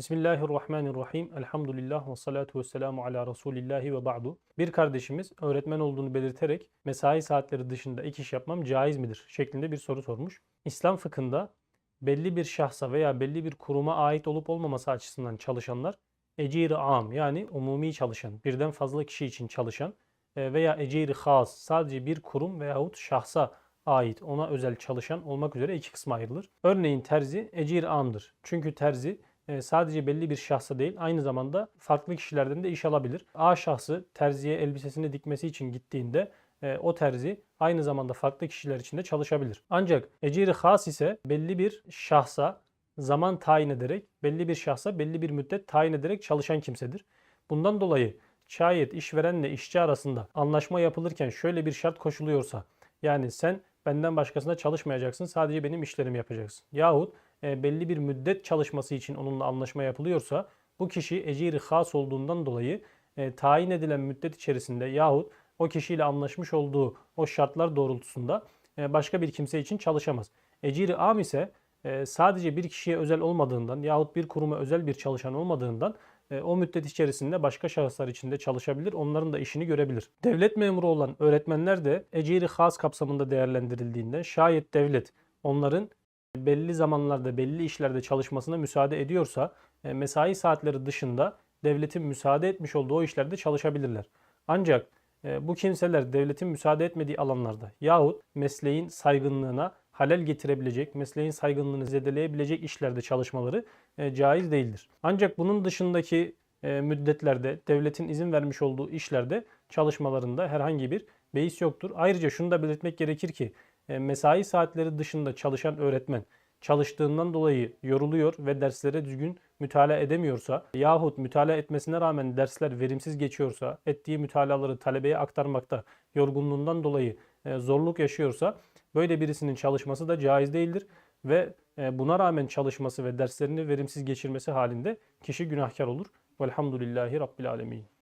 Bismillahirrahmanirrahim. Elhamdülillah ve salatu ve selamu ala Resulillahi ve ba'du. Bir kardeşimiz öğretmen olduğunu belirterek mesai saatleri dışında ek iş yapmam caiz midir? şeklinde bir soru sormuş. İslam fıkhında belli bir şahsa veya belli bir kuruma ait olup olmaması açısından çalışanlar ecir am yani umumi çalışan, birden fazla kişi için çalışan e, veya ecir has sadece bir kurum veyahut şahsa ait ona özel çalışan olmak üzere iki kısma ayrılır. Örneğin terzi ecir amdır. Çünkü terzi sadece belli bir şahsa değil aynı zamanda farklı kişilerden de iş alabilir. A şahsı terziye elbisesini dikmesi için gittiğinde e, o terzi aynı zamanda farklı kişiler için de çalışabilir. Ancak eciri has ise belli bir şahsa zaman tayin ederek, belli bir şahsa belli bir müddet tayin ederek çalışan kimsedir. Bundan dolayı şayet işverenle işçi arasında anlaşma yapılırken şöyle bir şart koşuluyorsa, yani sen benden başkasına çalışmayacaksın, sadece benim işlerimi yapacaksın. Yahut e, belli bir müddet çalışması için onunla anlaşma yapılıyorsa, bu kişi eciri has olduğundan dolayı e, tayin edilen müddet içerisinde yahut o kişiyle anlaşmış olduğu o şartlar doğrultusunda e, başka bir kimse için çalışamaz. Eciri am ise e, sadece bir kişiye özel olmadığından yahut bir kuruma özel bir çalışan olmadığından e, o müddet içerisinde başka şahıslar için de çalışabilir. Onların da işini görebilir. Devlet memuru olan öğretmenler de eciri has kapsamında değerlendirildiğinde şayet devlet onların belli zamanlarda belli işlerde çalışmasına müsaade ediyorsa e, mesai saatleri dışında devletin müsaade etmiş olduğu o işlerde çalışabilirler. Ancak e, bu kimseler devletin müsaade etmediği alanlarda yahut mesleğin saygınlığına halel getirebilecek, mesleğin saygınlığını zedeleyebilecek işlerde çalışmaları e, caiz değildir. Ancak bunun dışındaki müddetlerde devletin izin vermiş olduğu işlerde çalışmalarında herhangi bir beis yoktur. Ayrıca şunu da belirtmek gerekir ki mesai saatleri dışında çalışan öğretmen çalıştığından dolayı yoruluyor ve derslere düzgün mütalaa edemiyorsa yahut mütalaa etmesine rağmen dersler verimsiz geçiyorsa, ettiği mütalaları talebeye aktarmakta yorgunluğundan dolayı e, zorluk yaşıyorsa böyle birisinin çalışması da caiz değildir ve e, buna rağmen çalışması ve derslerini verimsiz geçirmesi halinde kişi günahkar olur. Velhamdülillahi Rabbil Alemin.